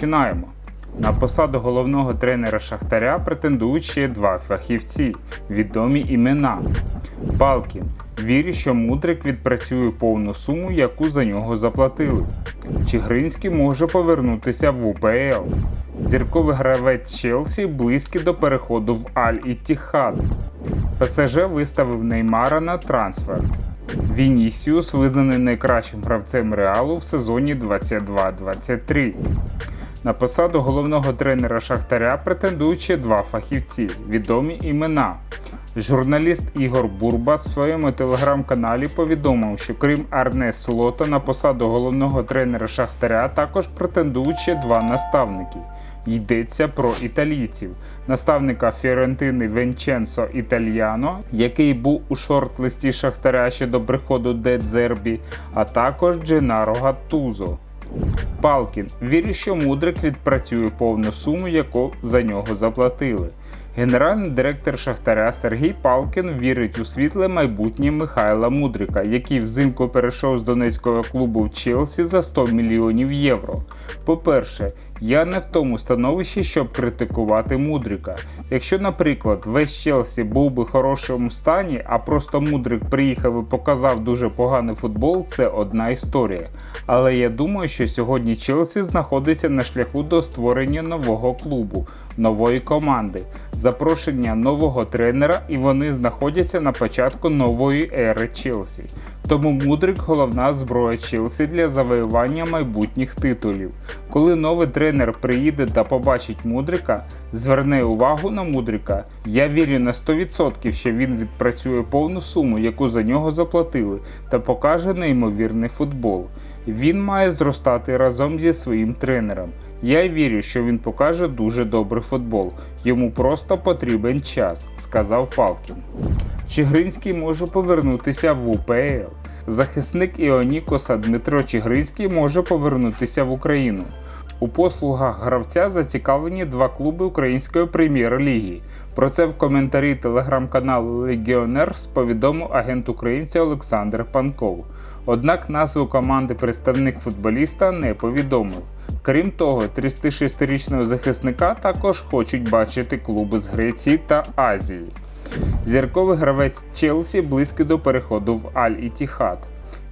Починаємо. На посаду головного тренера Шахтаря претендують ще два фахівці, відомі імена. Палкін. Вірю, що Мудрик відпрацює повну суму, яку за нього заплатили. Чигринський може повернутися в УПЛ. Зірковий гравець Челсі близький до переходу в Аль-Іттіхад. ПСЖ виставив Неймара на трансфер. Вінісіус визнаний найкращим гравцем Реалу в сезоні 22-23. На посаду головного тренера Шахтаря претендують ще два фахівці, відомі імена. Журналіст Ігор Бурба в своєму телеграм-каналі повідомив, що крім Арне Слота на посаду головного тренера Шахтаря також претендують ще два наставники. Йдеться про італійців, наставника Фіорентини Венченцо Італьяно, який був у шорт-листі Шахтаря ще до приходу Де Дзербі, а також Дженаро Гаттузо. Палкін. Вірю, що Мудрик відпрацює повну суму, яку за нього заплатили. Генеральний директор Шахтаря Сергій Палкін вірить у світле майбутнє Михайла Мудрика, який взимку перейшов з донецького клубу в Челсі за 100 мільйонів євро. По-перше, я не в тому становищі, щоб критикувати Мудрика. Якщо, наприклад, весь Челсі був би в хорошому стані, а просто Мудрик приїхав і показав дуже поганий футбол, це одна історія. Але я думаю, що сьогодні Челсі знаходиться на шляху до створення нового клубу, нової команди, запрошення нового тренера, і вони знаходяться на початку нової ери Челсі. Тому Мудрик головна зброя Челсі для завоювання майбутніх титулів. Коли новий тренер приїде та побачить Мудрика, зверне увагу на Мудрика. Я вірю на 100%, що він відпрацює повну суму, яку за нього заплатили, та покаже неймовірний футбол. Він має зростати разом зі своїм тренером. Я вірю, що він покаже дуже добрий футбол. Йому просто потрібен час, сказав Палкін. Чигринський може повернутися в УПЛ. Захисник Іонікоса Дмитро Чигринський може повернутися в Україну. У послугах гравця зацікавлені два клуби української прем'єр-ліги. Про це в коментарі телеграм-каналу Легіонерс повідомив агент українця Олександр Панков. Однак назву команди представник футболіста не повідомив. Крім того, 36-річного захисника також хочуть бачити клуби з Греції та Азії. Зірковий гравець Челсі близький до переходу в Аль-Ітіхад.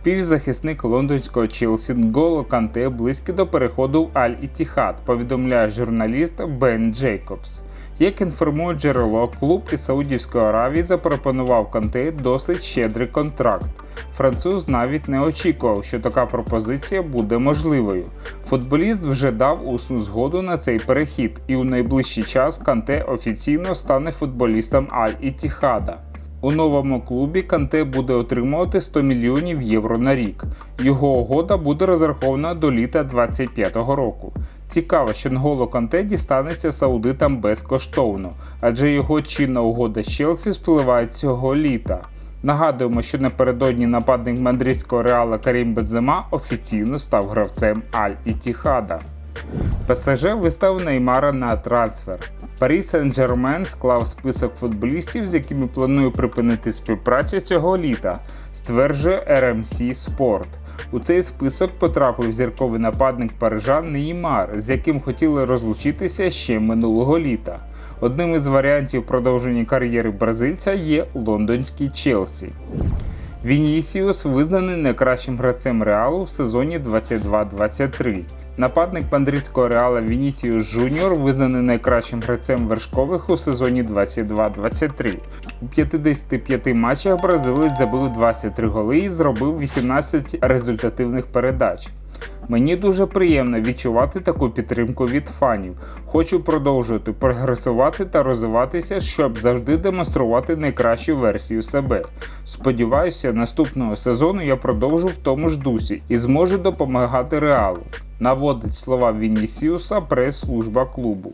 Півзахисник лондонського Челсі Нголо Канте близький до переходу в Аль-Ітіхад, повідомляє журналіст Бен Джейкобс. Як інформує джерело, клуб із Саудівської Аравії запропонував Канте досить щедрий контракт. Француз навіть не очікував, що така пропозиція буде можливою. Футболіст вже дав усну згоду на цей перехід, і у найближчий час Канте офіційно стане футболістом Аль-Ітіхада. У новому клубі Канте буде отримувати 100 мільйонів євро на рік. Його угода буде розрахована до літа 2025 року. Цікаво, що Нголо Канте дістанеться саудитам безкоштовно, адже його чинна угода з Челсі спливає цього літа. Нагадуємо, що напередодні нападник мадридського реала Карім Бензема офіційно став гравцем Аль-Ітіхада. ПСЖ виставив Неймара на трансфер. Парі Сен-Жермен склав список футболістів, з якими планує припинити співпрацю цього літа, стверджує RMC Sport. У цей список потрапив зірковий нападник парижан Неймар, з яким хотіли розлучитися ще минулого літа. Одним із варіантів продовження кар'єри бразильця є лондонський Челсі. Вінісіус визнаний найкращим гравцем Реалу в сезоні 22-23. Нападник мадридського Реала Вінісіус Жуніор визнаний найкращим гравцем вершкових у сезоні 22-23. У 55 матчах бразилець забив 23 голи і зробив 18 результативних передач. Мені дуже приємно відчувати таку підтримку від фанів. Хочу продовжувати прогресувати та розвиватися, щоб завжди демонструвати найкращу версію себе. Сподіваюся, наступного сезону я продовжу в тому ж дусі і зможу допомагати реалу. Наводить слова Вінісіуса прес-служба клубу.